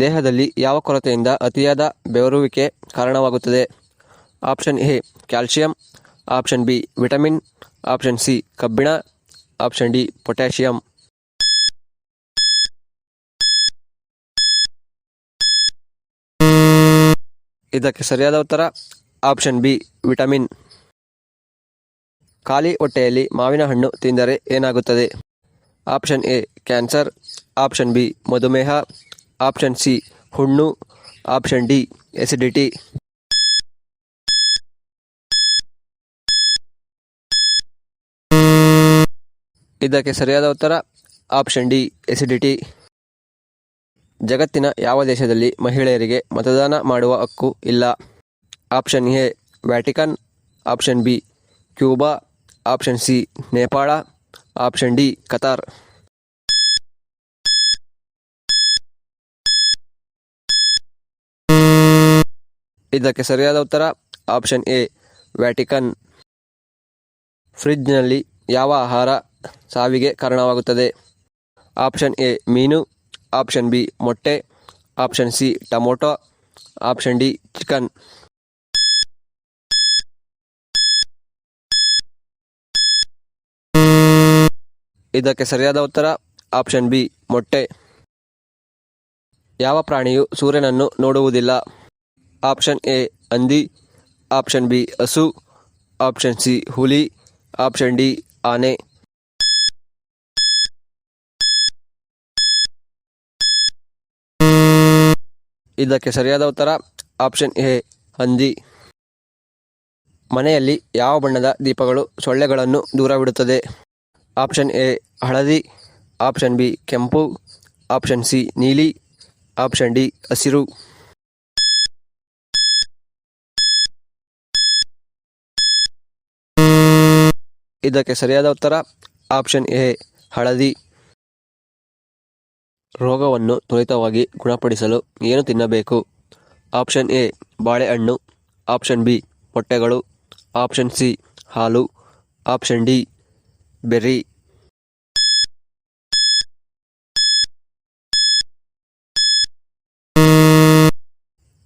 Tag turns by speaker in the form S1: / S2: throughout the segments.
S1: ದೇಹದಲ್ಲಿ ಯಾವ ಕೊರತೆಯಿಂದ ಅತಿಯಾದ ಬೆವರುವಿಕೆ ಕಾರಣವಾಗುತ್ತದೆ? Option A calcium option B, vitamin. Option C, ಕಬ್ಬಿಣ. Option D, potassium. ಇದಕ್ಕೆ ಸರಿಯಾದ ಉತ್ತರ, ಆಪ್ಷನ್ ಬಿ, ವಿಟಮಿನ್. ಖಾಲಿ ಹೊಟ್ಟೆಯಲ್ಲಿ ಮಾವಿನ ಹಣ್ಣು ತಿಂದರೆ ಏನಾಗುತ್ತದೆ? Option A, cancer. Option B, ಮಧುಮೇಹ. ಆಪ್ಷನ್ ಸಿ, ಹುಣ್ಣು. ಆಪ್ಷನ್ ಡಿ ಎಸಿಡಿಟಿ ಇದಕ್ಕೆ ಸರಿಯಾದ ಉತ್ತರ, ಆಪ್ಷನ್ ಡಿ ಎಸಿಡಿಟಿ ಜಗತ್ತಿನ ಯಾವ ದೇಶದಲ್ಲಿ ಮಹಿಳೆಯರಿಗೆ ಮತದಾನ ಮಾಡುವ ಹಕ್ಕು ಇಲ್ಲ? Option A, Vatican. Option B, Cuba. Option C, Nepal. Option D, Qatar. ಇದಕ್ಕೆ ಸರಿಯಾದ ಉತ್ತರ ಆಪ್ಷನ್ ಎ ವ್ಯಾಟಿಕನ್ ಫ್ರಿಜ್ನಲ್ಲಿ ಯಾವ ಆಹಾರ ಸಾವಿಗೆ ಕಾರಣವಾಗುತ್ತದೆ? ಆಪ್ಷನ್ ಎ ಮೀನು. ಆಪ್ಷನ್ ಬಿ ಮೊಟ್ಟೆ. Option C tomato. Option D chicken ಇದಕ್ಕೆ ಸರಿಯಾದ ಉತ್ತರ ಆಪ್ಷನ್ ಬಿ ಮೊಟ್ಟೆ. ಯಾವ ಪ್ರಾಣಿಯು ಸೂರ್ಯನನ್ನು ನೋಡುವುದಿಲ್ಲ? ಆಪ್ಷನ್ ಎ ಹಂದಿ, ಆಪ್ಷನ್ ಬಿ ಹಸು, ಆಪ್ಷನ್ ಸಿ ಹುಲಿ, ಆಪ್ಷನ್ ಡಿ ಆನೆ. ಇದಕ್ಕೆ ಸರಿಯಾದ ಉತ್ತರ ಆಪ್ಷನ್ ಎ ಹಂದಿ. ಮನೆಯಲ್ಲಿ ಯಾವ ಬಣ್ಣದ ದೀಪಗಳು ಸೊಳ್ಳೆಗಳನ್ನು ದೂರವಿಡುತ್ತದೆ? ಆಪ್ಷನ್ ಎ ಹಳದಿ, ಆಪ್ಷನ್ ಬಿ ಕೆಂಪು, ಆಪ್ಷನ್ ಸಿ ನೀಲಿ, ಆಪ್ಷನ್ ಡಿ ಹಸಿರು. ಇದಕ್ಕೆ ಸರಿಯಾದ ಉತ್ತರ ಆಪ್ಷನ್ ಎ, ಹಳದಿ. ರೋಗವನ್ನು ತ್ವರಿತವಾಗಿ ಗುಣಪಡಿಸಲು ಏನು ತಿನ್ನಬೇಕು? ಆಪ್ಷನ್ ಎ, ಬಾಳೆಹಣ್ಣು. ಆಪ್ಷನ್ ಬಿ, ಮೊಟ್ಟೆಗಳು. ಆಪ್ಷನ್ ಸಿ, ಹಾಲು. Option D, berry.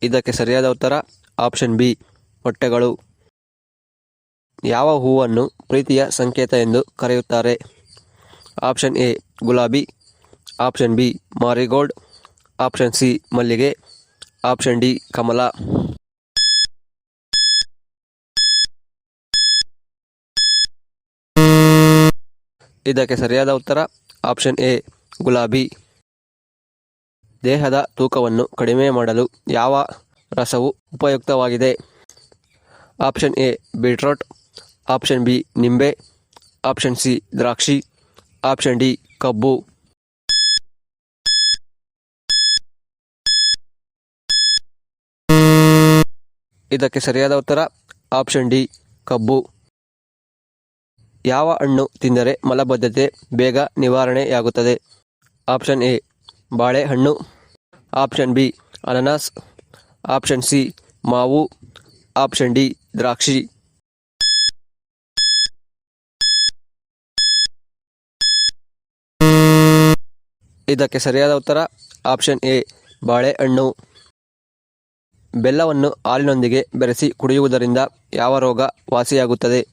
S1: ಇದಕ್ಕೆ ಸರಿಯಾದ ಉತ್ತರ ಆಪ್ಷನ್ ಬಿ, ಮೊಟ್ಟೆಗಳು. ಯಾವ ಹೂವನ್ನು ಪ್ರೀತಿಯ ಸಂಕೇತ ಎಂದು ಕರೆಯುತ್ತಾರೆ? ಆಪ್ಷನ್ ಎ, ಗುಲಾಬಿ. Option B, marigold. Option C, ಮಲ್ಲಿಗೆ. ಆಪ್ಷನ್ ಡಿ, ಕಮಲ. ಇದಕ್ಕೆ ಸರಿಯಾದ ಉತ್ತರ, ಆಪ್ಷನ್ ಎ, ಗುಲಾಬಿ. ದೇಹದ ತೂಕವನ್ನು ಕಡಿಮೆ ಮಾಡಲು ಯಾವ ರಸವು ಉಪಯುಕ್ತವಾಗಿದೆ? Option A, beetroot. Option B ನಿಂಬೆ, ಆಪ್ಷನ್ ಸಿ ದ್ರಾಕ್ಷಿ, ಆಪ್ಷನ್ ಡಿ ಕಬ್ಬು. ಇದಕ್ಕೆ ಸರಿಯಾದ ಉತ್ತರ ಆಪ್ಷನ್ ಡಿ ಕಬ್ಬು. ಯಾವ ಹಣ್ಣು ತಿಂದರೆ ಮಲಬದ್ಧತೆ, ಬೇಗ ನಿವಾರಣೆಯಾಗುತ್ತದೆ? ಆಪ್ಷನ್ ಎ ಬಾಳೆಹಣ್ಣು, ಆಪ್ಷನ್ ಬಿ ಅನನಾಸ್, ಆಪ್ಷನ್ ಸಿ ಮಾವು, ಆಪ್ಷನ್ ಡಿ ದ್ರಾಕ್ಷಿ. ಇದಕ್ಕೆ ಸರಿಯಾದ ಉತ್ತರ ಆಪ್ಷನ್ ಎ, ಬಾಳೆಹಣ್ಣು. ಬೆಲ್ಲವನ್ನು ಹಾಲಿನೊಂದಿಗೆ ಬೆರೆಸಿ ಕುಡಿಯುವುದರಿಂದ ಯಾವ ರೋಗ ವಾಸಿಯಾಗುತ್ತದೆ?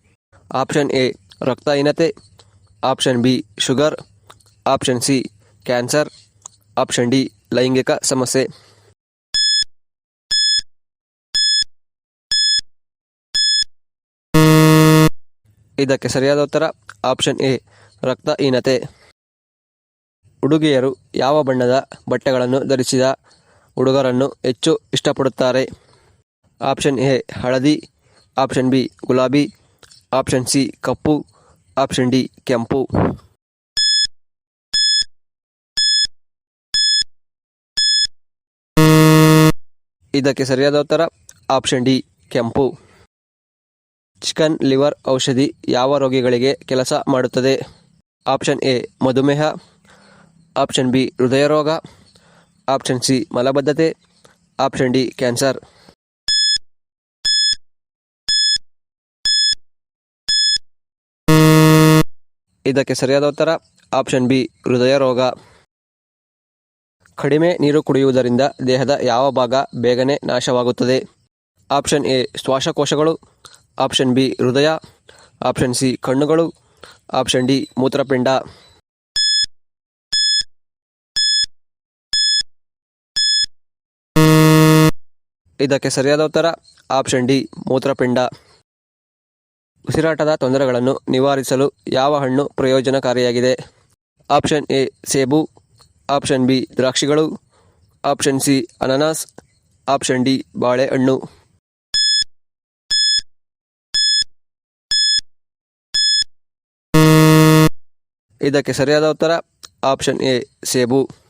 S1: ಆಪ್ಷನ್ ಎ, ರಕ್ತಹೀನತೆ. Option B, sugar. Option C, cancer. Option D, ಲೈಂಗಿಕ ಸಮಸ್ಯೆ. ಇದಕ್ಕೆ ಸರಿಯಾದ ಉತ್ತರ ಆಪ್ಷನ್ ಎ, ರಕ್ತಹೀನತೆ. ಹುಡುಗಿಯರು ಯಾವ ಬಣ್ಣದ ಬಟ್ಟೆಗಳನ್ನು ಧರಿಸಿದ ಹುಡುಗರನ್ನು ಹೆಚ್ಚು ಇಷ್ಟಪಡುತ್ತಾರೆ? ಆಪ್ಷನ್ ಎ, ಹಳದಿ. ಆಪ್ಷನ್ ಬಿ, ಗುಲಾಬಿ. ಆಪ್ಷನ್ ಸಿ, ಕಪ್ಪು. ಆಪ್ಷನ್ ಡಿ, ಕೆಂಪು. ಇದಕ್ಕೆ ಸರಿಯಾದ ಉತ್ತರ, ಆಪ್ಷನ್ ಡಿ, ಕೆಂಪು. ಚಿಕನ್ ಲಿವರ್ ಔಷಧಿ ಯಾವ ರೋಗಿಗಳಿಗೆ ಕೆಲಸ ಮಾಡುತ್ತದೆ? ಆಪ್ಷನ್ ಎ, ಮಧುಮೇಹ. ಆಪ್ಷನ್ ಬಿ ಹೃದಯ ರೋಗ ಆಪ್ಷನ್ ಸಿ ಮಲಬದ್ಧತೆ, ಆಪ್ಷನ್ ಡಿ ಕ್ಯಾನ್ಸರ್. ಇದಕ್ಕೆ ಸರಿಯಾದ ಉತ್ತರ ಆಪ್ಷನ್ ಬಿ ಹೃದಯ ರೋಗ ಕಡಿಮೆ ನೀರು ಕುಡಿಯುವುದರಿಂದ ದೇಹದ ಯಾವ ಭಾಗ ಬೇಗನೆ ನಾಶವಾಗುತ್ತದೆ? ಆಪ್ಷನ್ ಎ ಶ್ವಾಸಕೋಶಗಳು, ಆಪ್ಷನ್ ಬಿ ಹೃದಯ, ಆಪ್ಷನ್ ಸಿ ಕಣ್ಣುಗಳು, ಆಪ್ಷನ್ ಡಿ ಮೂತ್ರಪಿಂಡ. ಇದಕ್ಕೆ ಸರಿಯಾದ ಉತ್ತರ ಆಪ್ಷನ್ ಡಿ, ಮೂತ್ರಪಿಂಡ. ಉಸಿರಾಟದ ತೊಂದರೆಗಳನ್ನು ನಿವಾರಿಸಲು ಯಾವ ಹಣ್ಣು ಪ್ರಯೋಜನಕಾರಿಯಾಗಿದೆ? ಆಪ್ಷನ್ ಎ, ಸೇಬು. ಆಪ್ಷನ್ ಬಿ, ದ್ರಾಕ್ಷಿಗಳು. ಆಪ್ಷನ್ ಸಿ, ಅನಾನಸ್. ಆಪ್ಷನ್ ಡಿ, ಬಾಳೆಹಣ್ಣು. ಇದಕ್ಕೆ ಸರಿಯಾದ ಉತ್ತರ ಆಪ್ಷನ್ ಎ, ಸೇಬು.